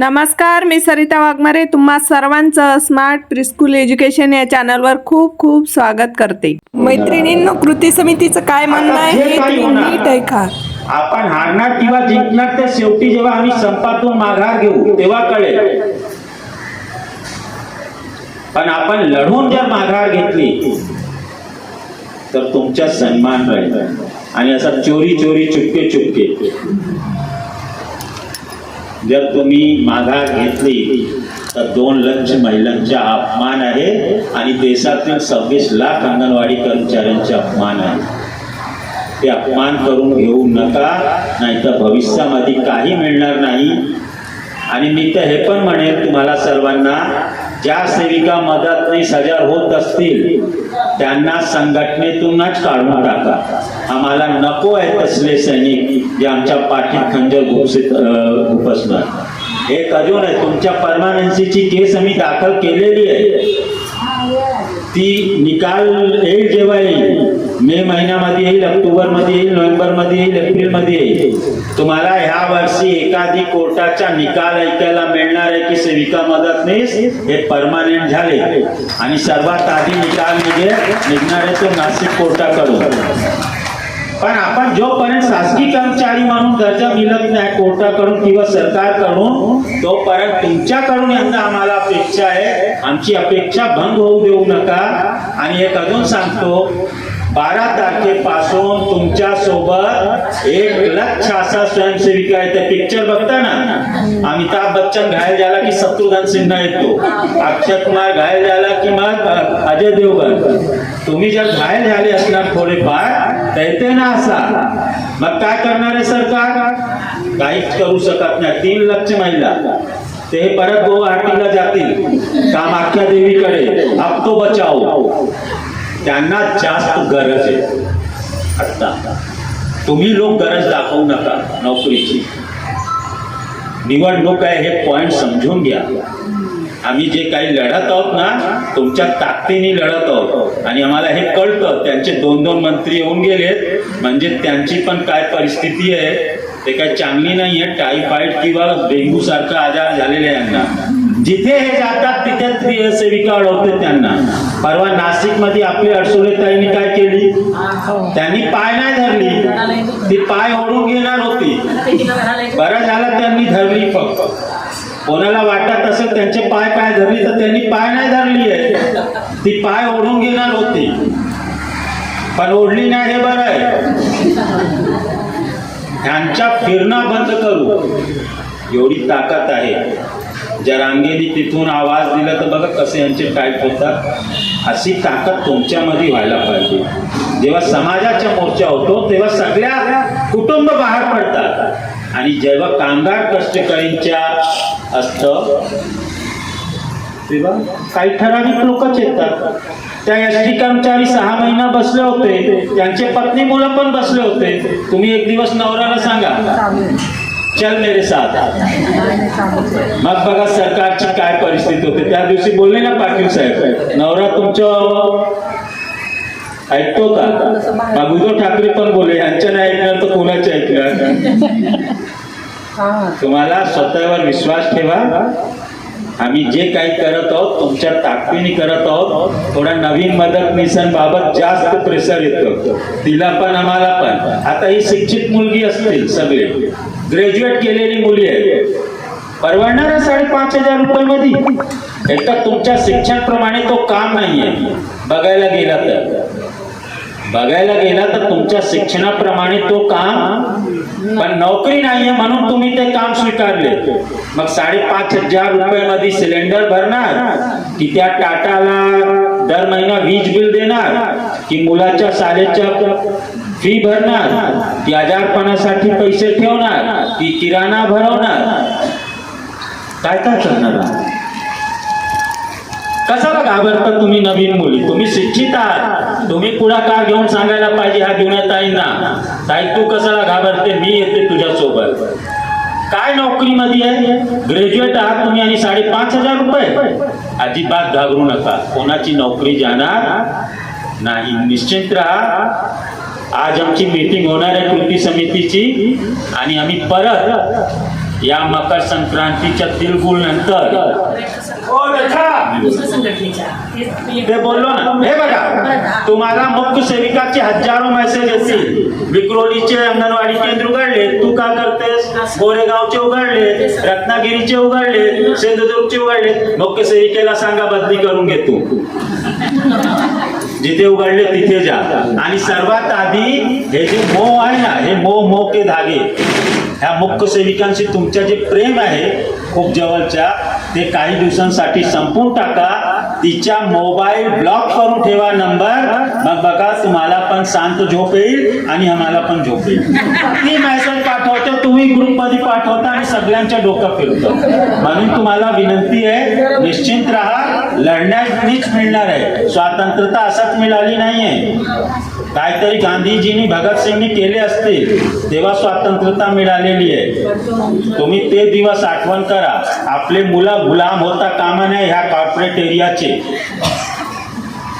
नमस्कार मी सरिता वाघमारे. तुम्हा सर्वांचं स्मार्ट प्रिस्कूल एज्युकेशन या चॅनलवर खूप खूप स्वागत करते. मैत्रिणींनो कृती समितीचं काय म्हणणं आहे? हे तुम्ही नीट ऐका. आपण हारणार किंवा जिंकणार त्या शेवटी जेव्हा आम्ही संपातून माघार घेऊ तेव्हा कळेल. पण आपण लढून जर माघार घेतली तर तुमचा सन्मान राहील आणि असा चोरी चोरी चुपके चुपके. जर तुम्ही माघार घेतली तर दोन लक्ष महिलांचा अपमान आहे आणि देशातील सव्वीस लाख अंगणवाडी कर्मचाऱ्यांचे अपमान आहे. ते अपमान करून घेऊ नका नाहीतर भविष्यामध्ये काही मिळणार नाही. आणि मी तर हे पण म्हणेन तुम्हाला सर्वांना ज्या सेविका मदतनीस हजार होत असतील त्यांना संघटनेतूनच काढून टाका. आम्हाला नको आहे तसले सैनिक जे आमच्या पाठीत खंजर घुपसित घुपसणार. एक अजून आहे तुमच्या परमानन्सीची केस आम्ही दाखल केलेली आहे. ती निकाल येईल जेव्हा येईल. मे महिन्यामध्ये येईल ऑक्टोबरमध्ये येईल नोव्हेंबरमध्ये येईल एप्रिलमध्ये येईल. तुम्हाला ह्या वर्षी एखादी कोर्टाचा निकाल ऐकायला मिळणार आहे की सेविका मदतनीस हे परमानेंट झाले. आणि सर्वात आधी निकाल म्हणजे निघणार आहे तो नाशिक कोर्टाकडून. पण आपण जोपर्यंत शासकीय कर्मचारी म्हणून दर्जा मिळत नाही कोर्टाकडून किंवा सरकारकडून तोपर्यंत तुमच्याकडून यंदा आम्हाला अपेक्षा आहे. आमची अपेक्षा भंग होऊ देऊ नका. आणि एक अजून सांगतो बारा तारखेपासून तुमच्यासोबत एक लक्ष असा स्वयंसेविका आहे. ते पिक्चर बघता ना? अमिताभ बच्चन घायल झाला की शत्रुघ्न सिन्हा येतो. अक्षय कुमार घायल झाला की मग अजय देवगण. तुम्ही जर घायल झाले असणार थोडेफार तर येते ना असा. मग काय करणार आहे सरकार? काहीच करू शकत नाही. तीन लक्ष महिला. ते परत गुवाहाटीला जातील. कामाख्या देवीकडे. आप तो बचाव त्यांना जास्त गरज आहे. आत्ता तुम्ही लोक गरज दाखवू नका नोकरीची. निवडणूक आहे हे पॉईंट समजून घ्या. आम्ही जे काही लढत आहोत ना तुमच्या ताकदीने लढत आहोत. आणि आम्हाला हे कळतं त्यांचे दोन दोन मंत्री येऊन गेलेत. म्हणजे त्यांची पण काय परिस्थिती आहे ते काय चांगली नाही आहे टायफॉइड किंवा डेंग्यू सारखा आजार झालेले आहे यांना. जिथे हे जातात तिथे सेविका अडवते त्यांना. परवा नाशिकमध्ये आपली अडसुलेताईनी काय केली? त्यांनी पाय नाही धरली. ती पाय ओढून घेणार होती. बरं झालं त्यांनी धरली फक्त. कोणाला वाटत असेल त्यांचे पाय पाय धरली तर त्यांनी पाय नाही धरली आहे. ती पाय ओढून घेणार होती. पण ओढली नाही हे बरं आहे. ह्यांच्या फिरणं बंद करू. एवढी ताकद आहे. जर रांगेनी तिथून आवाज दिला तर बघा कसे यांचे टाईप होतात अशी ताकद तुमच्यामध्ये व्हायला पाहिजे. जेव्हा समाजाच्या मोर्चा होतो तेव्हा सगळ्या कुटुंब बाहेर पडतात. आणि जेव्हा कामगार कष्टकरींच्या असतं तेव्हा काही ठराविक लोकच येतात. त्या एस टी कर्मचारी सहा महिना बसले होते. त्यांचे पत्नी मुलं पण बसले होते. तुम्ही एक दिवस नवऱ्याला सांगा. चल मेरे साथ। मग बघा सरकारची काय परिस्थिती होते. त्या दिवशी बोलले ना पाटील साहेब नवरा तुमचं ऐकतो का मग उद्धव ठाकरे पण बोलले यांच्या नाही ऐकणार तर कोणाच्या ऐकणार? तुम्हाला स्वतःवर विश्वास ठेवा. आम्ही जे काही करत आहोत तुमच्या ताकदीने करत आहोत. थोडा नवीन मदत मिशन बाबत जास्त प्रेशर येतो. तिला पण आम्हाला पण. आता ही शिक्षित मुलगी असतील सगळे. ग्रॅज्युएट केलेली मुली आहे परवडणार साडेपाच हजार रुपये मध्ये एक तर तुमच्या शिक्षणाप्रमाणे तो काम नाहीये. बघायला गेला तर. बघायला गेला तर तुमच्या शिक्षणाप्रमाणे तो काम पण नोकरी नाहीये म्हणून तुम्ही ते काम स्वीकारले. मग साडेपाच हजार रुपये मध्ये सिलेंडर भरणार की त्या टाटाला दर महिना वीज बिल देणार की मुलाच्या शाळेच्या फी भरणार. ती आजारपणासाठी पैसे ठेवणार. ती किराणा भरवणार. काय काय करणार कसा घाबरता तुम्ही नवीन मुली. तुम्ही शिक्षित आहात. तुम्ही पुढाकार घेऊन सांगायला पाहिजे हा घेऊन ताईंना. ताई तू कशाला घाबरते? मी येते तुझ्या सोबत काय नोकरीमध्ये आहे? ग्रॅज्युएट आहात तुम्ही आणि साडेपाच हजार रुपये. अजिबात घाबरू नका. कोणाची नोकरी जाणार नाही. निश्चित राहा. आज आमची मीटिंग होणार आहे कृती समितीची. आणि आम्ही परत या मकर संक्रांतीच्या तिळगुळ नंतर ते- बोललो ना. हे बघा तुम्हाला मुख्य सेविकाचे हजारो मेसेज येतील. विक्रोलीचे अंगणवाडी केंद्र उघडले तू का करतेस गोरेगावचे उघडले रत्नागिरीचे उघडले सिंधुदुर्गचे उघडले. मुख्य सेविकेला सांगा बदली करून घे तू जिथे उघडले तिथे जा. आणि सर्वात आधी हे जे मोह आहे ना हे मोह मोह के धागे ह्या मुख्य सेविकांशी तुमच्या जे प्रेम आहे खूप जवळच्या ते काही दिवसांसाठी संपून टाका. तिच्या मोबाईल ब्लॉक करून ठेवा नंबर. मग बघा तुम्हाला पण शांत झोप येईल आणि आम्हाला पण झोप येईल. ती मेसेज पाठवतो तुम्ही ग्रुपमध्ये पाठवता आणि सगळ्यांच्या डोकं फिरतो म्हणून तुम्हाला विनंती आहे निश्चिंत राहा. लढण्यानीच मिळणार आहे. स्वातंत्र्यता असाच मिळाली नाहीये. काहीतरी गांधीजींनी भगतसिंगनी केले असतील तेव्हा स्वातंत्र्यता मिळालेली आहे. तुम्ही ते दिवस आठवण करा. आपले मुलं गुलाम होता कामा नये ह्या कॉर्पोरेट एरियाचे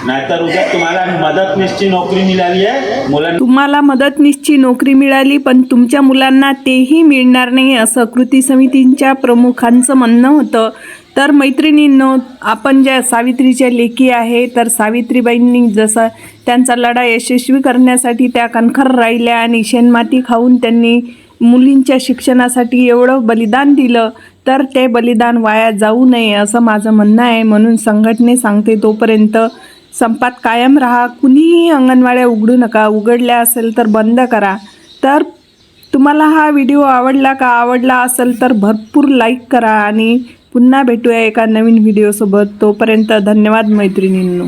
नाहीतर उद्या तुम्हाला मदतनीसची नोकरी मिळाली आहे. मुलांना तुम्हाला मदतनीसची नोकरी मिळाली पण तुमच्या मुलांना तेही मिळणार नाही असं कृती समितींच्या प्रमुखांचं म्हणणं होतं. तर मैत्रिणींनो आपण ज्या सावित्रीच्या लेखी आहे तर सावित्रीबाईंनी जसं त्यांचा लढा यशस्वी करण्यासाठी त्या कणखर राहिल्या आणि शेणमाती खाऊन त्यांनी मुलींच्या शिक्षणासाठी एवढं बलिदान दिलं तर ते बलिदान वाया जाऊ नये असं माझं म्हणणं आहे. म्हणून संघटने सांगते तोपर्यंत संपात कायम राहा. कुणीही अंगणवाड्या उघडू नका. उघडल्या असेल तर बंद करा. तर तुम्हाला हा व्हिडिओ आवडला का? आवडला असेल तर भरपूर लाईक करा आणि पुन्हा भेटूया एका नवीन व्हिडिओसोबत तोपर्यंत धन्यवाद मैत्रिणींनो.